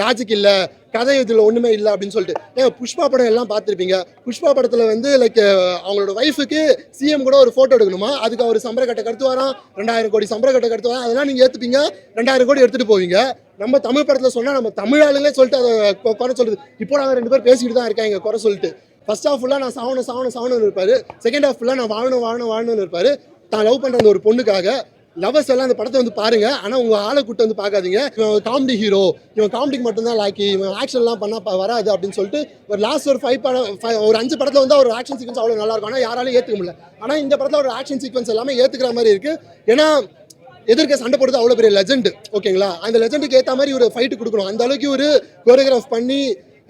Logic இல்லை கதை இதில் ஒன்றுமே இல்லை அப்படின்னு சொல்லிட்டு. ஏன் புஷ்பா படம் எல்லாம் பார்த்துருப்பீங்க? புஷ்பா படத்தில் வந்து லைக் அவங்களோட ஒய்ஃபுக்கு சிஎம் கூட ஒரு ஃபோட்டோ எடுக்கணுமா? அதுக்கு அவர் சம்பர கட்டை கடுத்து வரோம் ரெண்டாயிரம் கோடி சம்பர கட்டை கடுத்து வரோம் அதெல்லாம் நீங்கள் ஏற்றுப்பீங்க ரெண்டாயிரம் கோடி எடுத்துகிட்டு போவீங்க. நம்ம தமிழ் படத்தில் சொன்னால் நம்ம தமிழ் ஆளுங்களே சொல்லிட்டு அதை குறை சொல்லுது இப்போ நாங்கள் ரெண்டு பேர் பேசிக்கிட்டு தான் இருக்காங்க குறை சொல்லிட்டு. ஃபர்ஸ்ட் ஹாஃப் ஃபுல்லாக நான் சாவணும் சாவணும் சாவணும்னு இருப்பார். செகண்ட் ஹாஃப் ஃபுல்லாக நான் வாழணும் வாழணும் வாழணும்னு இருப்பார். தான் லவ் பண்ணுற அந்த ஒரு பொண்ணுக்காக லவர்ஸ் எல்லாம் அந்த படத்தை வந்து பாருங்க. ஆனால் உங்கள் ஆளை கூட்டு வந்து பார்க்காதீங்க. இவன் காமெடி ஹீரோ இவன் காமெடிக்கு மட்டும்தான் லாக்கி இவன் ஆக்ஷன்லாம் பண்ணால் வராது அப்படின்னு சொல்லிட்டு ஒரு லாஸ்ட் ஒரு ஃபைவ் படம் ஒரு அஞ்சு படத்தில் வந்து ஒரு ஆக்ஷன் சீக்வன்ஸ் அவ்வளோ நல்லா இருக்கும். ஆனால் யாராலையும் ஏற்றுக்க முடியல. ஆனால் இந்த படத்தில் ஒரு ஆக்ஷன் சீக்வன்ஸ் எல்லாமே ஏற்றுக்கிற மாதிரி இருக்குது ஏன்னா எதிர்க்க சண்டை போடுறது அவ்வளோ பெரிய லெஜெண்ட் ஓகேங்களா அந்த லெஜெண்டுக்கு ஏற்ற மாதிரி ஒரு ஃபைட்டு கொடுக்கணும். அந்த அளவுக்கு ஒரு கோரியோகிராஃப் பண்ணி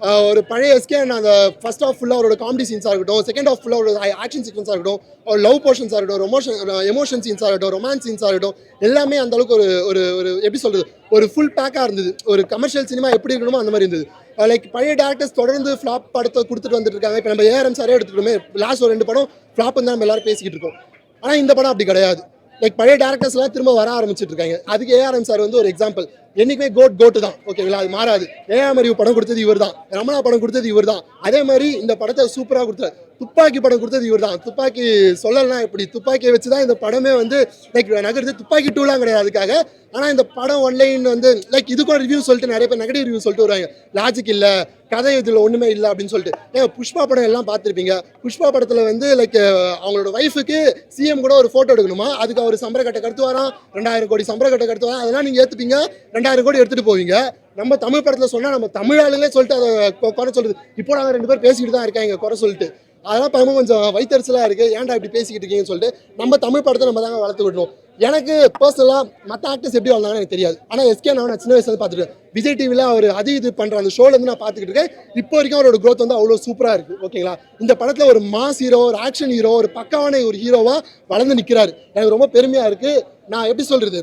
ஒரு பழைய எஸ்கே அந்த ஃபர்ஸ்ட் ஆஃப் ஃபுல்லாக அவரோட காமெடி சீன்ஸாக இருக்கட்டும் செகண்ட் ஆஃப் ஃபுல்லாக அவரோட ஆக்ஷன் சீக்வன்ஸாக இருக்கட்டும் ஒரு லவ் போர்ஷன்ஸாக இருக்கட்டும் ரொமோஷன் எமோஷன் சீன்ஸாக இருக்கட்டும் ரொமான்ஸ் சீன்ஸாக இருக்கட்டும் எல்லாமே அந்த அளவுக்கு ஒரு ஒரு ஒரு எப்படி சொல்கிறது ஒரு ஃபுல் பேக்காக இருந்தது. ஒரு கமர்ஷியல் சினிமா எப்படி இருக்கணுமோ அந்த மாதிரி இருந்தது. லைக் பழைய டேரக்டர்ஸ் தொடர்ந்து ஃப்ளாப் படத்தை கொடுத்துட்டு வந்துட்டு இருக்காங்க. இப்போ நம்ம ஏஆர்எம் சாரே எடுத்துக்கிட்டோமே லாஸ்ட் ஒரு ரெண்டு படம் ஃப்ளாப் தான் நம்ம எல்லாரும் பேசிக்கிட்டு இருக்கோம். ஆனால் இந்த படம் அப்படி கிடையாது. லைக் பழைய டேரக்டர்ஸ்லாம் திரும்ப வர ஆரம்பிச்சிட்டு இருக்காங்க. அதுக்கு ஏஆர்எம் சார் வந்து ஒரு எக்ஸாம்பிள் என்னைக்குமே கோட் கோட்டு தான். ஓகேங்களா அது மாறாது. ஏஆர் அறிவு படம் கொடுத்தது இவர் தான் ரமணா படம் கொடுத்தது இவர் தான் அதே மாதிரி இந்த படத்தை சூப்பராக கொடுத்தாரு. துப்பாக்கி படம் கொடுத்தது இவர் தான் துப்பாக்கி சொல்லலாம் இப்படி துப்பாக்கியை வச்சு தான் இந்த படமே வந்து லைக் நகருது துப்பாக்கி டூலாம் கிடையாது அதுக்காக. ஆனால் இந்த படம் ஒன்லைன் வந்து லைக் இதுக்கும் ரிவ்யூ சொல்லிட்டு நிறைய பேர் நெகட்டிவ் ரிவ்யூ சொல்லிட்டு வருவாங்க. லாஜிக் இல்லை கதை இதில் ஒன்றுமே இல்லை அப்படின்னு சொல்லிட்டு. ஏன் புஷ்பா படம் எல்லாம் பார்த்துருப்பீங்க? புஷ்பா படத்தில் வந்து லைக் அவங்களோட ஒய்ஃபுக்கு சிஎம் கூட ஒரு ஃபோட்டோ எடுக்கணுமா? அதுக்கு அவர் சம்பர கட்டை கடுத்து வரான் ரெண்டாயிரம் கோடி சம்பர கட்டை கடுத்து வரான் அதெல்லாம் நீங்கள் ஏற்றுப்பீங்க ரெண்டாயிரம் கோடி எடுத்துகிட்டு போவீங்க. நம்ம தமிழ் படத்தில் சொன்னால் நம்ம தமிழ் ஆளுங்களே சொல்லிட்டு அதை குறை சொல்லுது. இப்போ நாங்கள் ரெண்டு பேர் பேசிக்கிட்டு தான் இருக்காங்க குறை சொல்லிட்டு. அதெல்லாம் பார்க்கும்போது கொஞ்சம் வைத்தறிச்சலாக இருக்குது ஏன்டா இப்படி பேசிக்கிட்டு இருக்கீங்கன்னு சொல்லிட்டு நம்ம தமிழ் படத்தை நம்ம தாங்க வளர்த்து விடணும் எனக்கு பர்சனலாக மற்ற ஆக்டர்ஸ் எப்படி வளர்ந்தாங்கன்னு எனக்கு தெரியாது. ஆனால் எஸ்கே நான் நான் சின்ன வயசுல பார்த்துட்டு விஜய் டிவியில் அவர் அது இது பண்ணுற அந்த ஷோலேருந்து நான் பார்த்துக்கிட்டு இருக்கேன். இப்போ வரைக்கும் அவரோட க்ரோத் வந்து அவ்வளோ சூப்பராக இருக்குது ஓகேங்களா இந்த படத்தில் ஒரு மாஸ் ஹீரோ ஒரு ஆக்ஷன் ஹீரோ ஒரு பக்காவான ஒரு ஹீரோவாக வளர்ந்து நிற்கிறாரு எனக்கு ரொம்ப பெருமையாக இருக்குது நான் எப்படி சொல்கிறது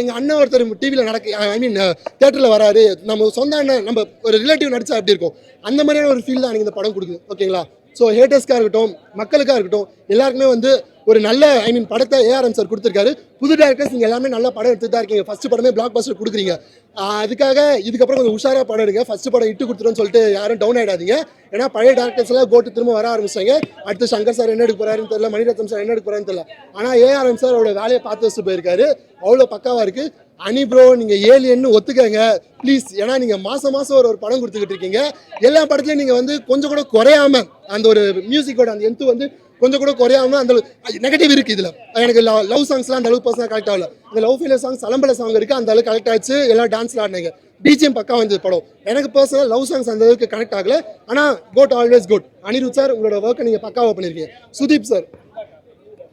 எங்கள் அண்ணன் ஒருத்தர் டிவியில் நடக்க ஐ மீன் தேட்டரில் வராரு. நம்ம சொந்த அண்ணன் நம்ம ஒரு ரிலேட்டிவ் நடித்தா எப்படி இருக்கும்? அந்த மாதிரியான ஒரு ஃபீல் தான் எனக்கு இந்த படம் கொடுக்குது. ஓகேங்களா ஸோ ஹேட்டர்ஸ்க்காக இருக்கட்டும் மக்களுக்காக இருக்கட்டும் எல்லாருக்குமே வந்து ஒரு நல்ல ஐ மீன் படத்தை ஏஆர்எம் சார் கொடுத்துருக்காரு. புது டேரக்டர்ஸ் நீங்கள் எல்லாமே நல்ல படம் எடுத்துட்டு தான் இருக்கீங்க. ஃபஸ்ட்டு படமே பிளாக் பஸ்டர் கொடுக்குறீங்க அதுக்காக இதுக்கப்புறம் கொஞ்சம் உஷாராக படம் எடுங்க. ஃபஸ்ட்டு படம் இட்டு கொடுத்துருன்னு சொல்லிட்டு யாரும் டவுன் ஆயிடாதீங்க. ஏன்னா பழைய டேரக்டர்ஸ் எல்லாம் கோட்டு திரும்ப வர ஆரம்பிச்சாங்க. அடுத்து சங்கர் சார் என்ன எடுக்க போறாருன்னு தெரியல மணிரத்னம் சார் என்ன எடுக்க போறாருன்னு தெரியல. ஆனால் ஏஆர்எம் சார் அவரோட வேலையை பார்த்து வச்சு போயிருக்காரு. அவ்வளோ பக்காவாக இருக்கு. அனி ப்ரோ நீங்கள் ஏலியன்னு ஒத்துக்கங்க. ப்ளீஸ் ஏன்னா நீங்கள் மாதம் மாதம் ஒரு ஒரு படம் கொடுத்துக்கிட்டு இருக்கீங்க. எல்லா படத்துலையும் நீங்கள் வந்து கொஞ்சம் கூட குறையாம அந்த ஒரு மியூசிக்கோட அந்த எந்த வந்து கொஞ்சம் கூட குறையாம அந்த நெகட்டிவ் இருக்கு இதில். எனக்கு லவ் சாங்ஸ்லாம் அந்த அளவுக்கு பர்சனாக கலெக்ட் ஆகல. இந்த லவ் ஃபெயிலியர் சாங் அலம்பல சாங் இருக்குது அந்த அளவுக்கு கலெக்ட் ஆச்சு. எல்லாம் டான்ஸ்லாம் ஆடினாங்க. பிஜிஎம் பக்கா வந்தது படம். எனக்கு பர்சனல் லவ் சாங்ஸ் அந்த அளவுக்கு கனெக்ட் ஆகல. ஆனால் GOAT always good Anirudh sir உங்களோட ஒர்க்கை நீங்கள் பக்காவாக பண்ணியிருக்கீங்க சுதீப் சார்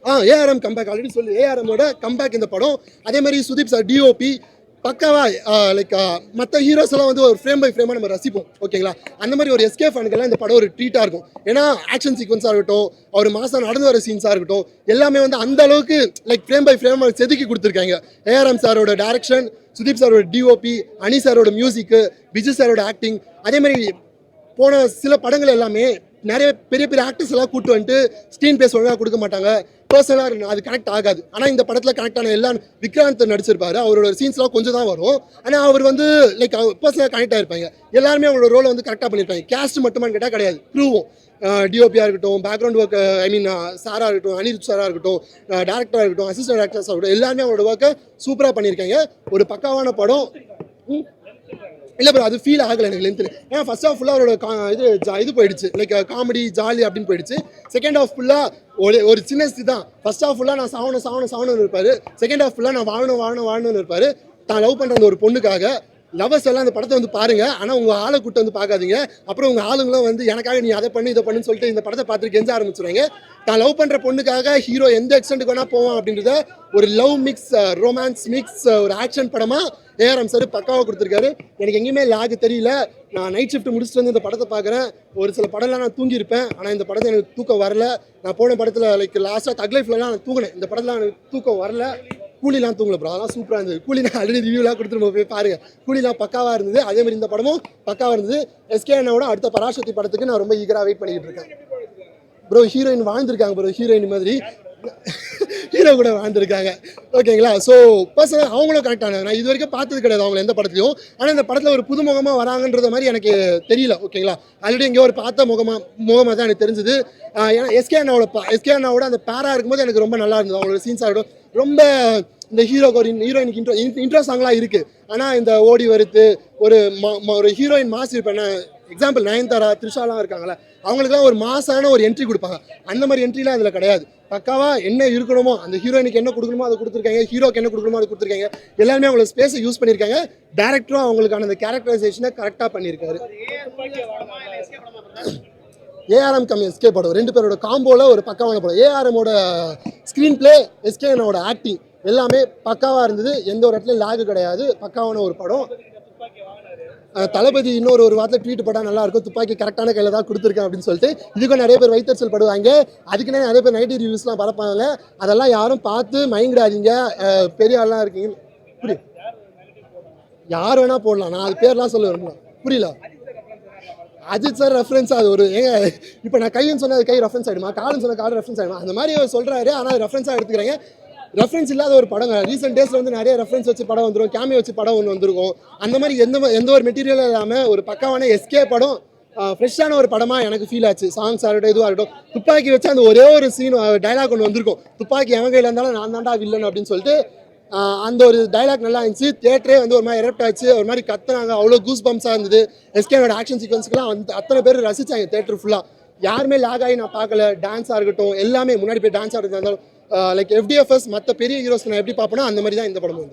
ஆ ஏஆர்எம் கம்பேக் ஆல்ரெடி சொல்லி. ஏஆர்எம்மோட கம்பேக் இந்த படம். அதே மாதிரி சுதீப் சார் டிஓபி பக்காவாக லைக் மற்ற ஹீரோஸ் எல்லாம் வந்து ஒரு ஃப்ரேம் பை ஃப்ரேமாக நம்ம ரசிப்போம். ஓகேங்களா அந்த மாதிரி ஒரு எஸ்கே ஃபேனுக்கெல்லாம் இந்த படம் ஒரு ட்ரீட்டாக இருக்கும். ஏன்னா ஆக்ஷன் சீக்வன்ஸாக இருக்கட்டும் அவர் மாதம் நடந்து வர சீன்ஸாக இருக்கட்டும் எல்லாமே வந்து அந்த அளவுக்கு லைக் ஃப்ரேம் பை ஃப்ரேம் செதுக்கி கொடுத்துருக்காங்க. ஏஆர்எம் சாரோட டேரக்ஷன் சுதீப் சாரோட டிஓபி அனி சாரோட மியூசிக்கு விஜய் சாரோட ஆக்டிங் அதே மாதிரி போன சில படங்கள் எல்லாமே நிறைய பெரிய பெரிய ஆக்டர்ஸ் எல்லாம் கூட்டு வந்துட்டு ஸ்க்ரீன் பேஸ் ஒழுங்காக கொடுக்க மாட்டாங்க. பர்சனலாக அது கனெக்ட் ஆகாது. ஆனால் இந்த படத்தில் கனெக்ட் ஆன எல்லாம் விக்ராந்த் நடிச்சிருப்பாரு. அவரோட சீன்ஸ்லாம் கொஞ்சம் தான் வரும். ஆனால் அவர் வந்து லைக் பர்சனலாக கனெக்ட் ஆகிருப்பாங்க எல்லாருமே அவரோட ரோலை வந்து கரெக்டாக பண்ணியிருப்பாங்க. கேஸ்ட் மட்டுமான்னு கேட்டால் கிடையாது. ப்ரூவும் டிஓபியாக இருக்கட்டும் பேக்ரவுண்ட் ஒர்க் ஐ மீன் சாராக இருக்கட்டும் அனிருத் சாராக இருக்கட்டும் டேரக்டராக இருக்கட்டும் அசிஸ்டன்ட் டேரக்டர்ஸாக இருக்கட்டும் எல்லாருமே அவரோட ஒர்க்கை சூப்பராக பண்ணியிருக்காங்க. ஒரு பக்காவான படம். ம், இல்லை ப்ரோ அது ஃபீல் ஆகலை எனக்கு லென்த் ஏன்னா ஃபர்ஸ்ட் ஆஃப் ஃபுல்லாக அவரோட கா- இது ஜா- இது போயிடுச்சு. லைக் காமெடி ஜாலி அப்படின்னு போயிடுச்சு. செகண்ட் ஆஃப் ஃபுல்லாக ஒரு ஒரு சின்ன இது தான் ஃபர்ஸ்ட் ஆஃப் ஃபுல்லாக நான் சாவணும் சாவணும் சாவணும்னு இருப்பார். செகண்ட் ஆஃப் ஃபுல்லாக நான் வாழணும் வாழணும் வாழணும்னு இருப்பார். தான் லவ் பண்ணுற அந்த ஒரு பொண்ணுக்காக லவர்ஸ் எல்லாம் அந்த படத்தை வந்து பாருங்க. ஆனால் உங்கள் ஆளை கூட்டு வந்து பார்க்காதீங்க. அப்புறம் உங்கள் ஆளுங்களும் வந்து எனக்காக நீ அதை பண்ணு இதை பண்ணுன்னு சொல்லிட்டு இந்த படத்தை பார்த்துட்டு கெஞ்ச ஆரம்பிச்சுருவாங்க. தான் லவ் பண்ணுற பொண்ணுக்காக ஹீரோ எந்த எக்ஸ்டென்ட்டுக்கு வேணால் போவோம் அப்படின்றத ஒரு லவ் மிக்ஸ் ரொமான்ஸ் மிக்ஸ் ஒரு ஆக்ஷன் படமாக ஏஆர்எம் சார் பக்காவாக கொடுத்துருக்காரு. எனக்கு எங்கேயுமே லாக் தெரியல. நான் நைட் ஷிஃப்ட் முடிச்சுட்டு வந்து இந்த படத்தை பார்க்குறேன். ஒரு சில படம்லாம் நான் தூங்கியிருப்பேன். ஆனால் இந்த படத்தை எனக்கு தூக்கம் வரல. நான் போன படத்தில் லைக் லாஸ்ட்டாக தக் லைஃப்லலாம் நான் தூங்கினேன். இந்த படத்தில் எனக்கு தூக்கம் வரல. கூலிலாம் தூங்கல ப்ரோ அதெல்லாம் சூப்பராக இருந்தது. கூலி நான் ஆல்ரெடி ரிவ்யூலாம் கொடுத்துட்டு போய் பாருங்க. கூலிலாம் பக்காவாக இருந்தது. அதே மாதிரி இந்த படமும் பக்காவாக இருந்தது. எஸ்கே அண்ணாவோட அடுத்த பராசக்தி படத்துக்கு நான் ரொம்ப ஈகராக வெயிட் பண்ணிக்கிட்டு இருக்கேன். ப்ரோ ஹீரோயின் வாழ்ந்துருக்காங்க ப்ரோ ஹீரோயின் மாதிரி. ஹீரோ கூட வாழ்ந்துருக்காங்க. ஓகேங்களா ஸோ பர்சனல் அவங்களும் கரெக்டான நான் இது வரைக்கும் பார்த்தது கிடையாது அவங்க எந்த படத்துலையும். ஆனால் இந்த படத்தில் ஒரு புதுமுகமாக வராங்கன்றது மாதிரி எனக்கு தெரியல. ஓகேங்களா ஆல்ரெடி எங்கேயோ ஒரு பார்த்த முகமாக முகமாக தான் எனக்கு தெரிஞ்சுது. ஏன்னா எஸ்கே அண்ணாவோட எஸ்கே அண்ணாவோட அந்த பேராக இருக்கும்போது எனக்கு ரொம்ப நல்லா இருந்தது. அவங்களோட சீன்ஸ் ஆகட்டும் ரொம்ப இந்த ஹீரோக்கு ஒரு ஹீரோயினுக்கு இன்ட்ரோ இன்ட்ரோ சாங்லாம் இருக்குது ஆனால் இந்த ஓடி வருத்து ஒரு மா- ஒரு ஹீரோயின் மாஸ் இருப்பேன் எக்ஸாம்பிள் நயன்தாரா த்ரிஷாலாம் இருக்காங்கள அவங்களுக்குலாம் ஒரு மாசான ஒரு என்ட்ரி கொடுப்பாங்க. அந்த மாதிரி என்ட்ரிலாம் அதில் கிடையாது. பக்காவாக என்ன இருக்கணுமோ அந்த ஹீரோயினுக்கு என்ன கொடுக்கணுமோ அதை கொடுத்துருக்காங்க ஹீரோக்கு என்ன கொடுக்கணுமோ அதை கொடுத்துருக்காங்க. எல்லாருமே அவங்களோட ஸ்பேஸை யூஸ் பண்ணியிருக்காங்க. டேரக்டரும் அவங்களுக்கான அந்த கேரக்டரைசேஷனை கரெக்டாக பண்ணியிருக்காரு. ஏஆர்எம் கம் எஸ்கே படம் ரெண்டு பேரோட காம்போவில் ஒரு பக்காவான படம். ஏஆர்எமோட ஸ்க்ரீன் பிளே எஸ்கேனோட ஆக்டிங் எல்லாமே பக்காவாக இருந்தது. எந்த ஒரு இடத்துலையும் லேகு கிடையாது. பக்காவான ஒரு படம். தளபதி இன்னொரு ஒரு வாரத்தில் ட்வீட் போட்டால் நல்லா இருக்கும் துப்பாக்கி கரெக்டான கையில் தான் கொடுத்துருக்கேன் அப்படின்னு சொல்லிட்டு இதுக்கும் நிறைய பேர் வைத்தறிச்சல் படுவாங்க. அதுக்குன்னே நிறைய பேர் நைட்டி ரிவ்யூஸ்லாம் பரப்பாங்க. அதெல்லாம் யாரும் பார்த்து மயங்கிடாதீங்க. பெரிய ஆள்லாம் இருக்கீங்க. புரியும் யார் வேணா போடலாம். நான் அது பேர்லாம் சொல்ல புரியல? அஜித் சார் ரெஃபரன்ஸ் அது ஒரு ஏங்க இப்போ நான் கைன்னு சொன்னால் அது கை ரெஃபரன்ஸ் ஆகிடுமா காலுன்னு சொன்ன கால் ரெஃபரன்ஸ் ஆகிடுமா அந்த மாதிரி அவர் சொல்கிறாரு ஆனால் அது ரெஃபரன்ஸாக எடுத்துக்கிறாங்க. ரெஃபரன்ஸ் இல்லாத ஒரு படம் ரீசெண்ட் டேஸில் வந்து நிறைய ரெஃபரன்ஸ் வச்சு படம் வந்துடும் கேமியோ வச்சு படம் ஒன்று வந்திருக்கும். அந்த மாதிரி எந்த எந்த ஒரு மெட்டீரியலும் இல்லாமல் ஒரு பக்காவான எஸ்கே படம் ஃப்ரெஷ்ஷான ஒரு படமாக எனக்கு ஃபீல் ஆச்சு. சாங்ஸ் ஆகட்டும் இதுவாக இருக்கட்டும் துப்பாக்கி வச்சு அந்த ஒரே ஒரு சீன் டைலாக் ஒன்று வந்திருக்கும். துப்பாக்கி எவன் கையில் இருந்தாலும் நான் தான்டா வில்லன் அப்படின்னு சொல்லிட்டு அந்த ஒரு டைலாக் நல்லா இருந்துச்சு. தேட்டரே வந்து ஒரு மாதிரி எரப்ட் ஆச்சு. ஒரு மாதிரி கத்துனாங்க. அவ்வளோ கூஸ் பம்ப்ஸாக இருந்தது. எஸ்கேனோட ஆக்ஷன் சீக்வன்ஸ்க்குலாம் வந்து அத்தனை பேர் ரசித்தாங்க தேட்டர் ஃபுல்லாக யாருமே லாக் ஆகி நான் பார்க்கல. டான்ஸாக இருக்கட்டும் எல்லாமே முன்னாடி போய் டான்ஸ் ஆடுறதா இருந்தாலும் லைக் எஃப்டிஎஃப்எஸ் மற்ற பெரிய ஹீரோஸ் நான் எப்படி பார்ப்பேனோ அந்த மாதிரி தான் இந்த படம் வந்து.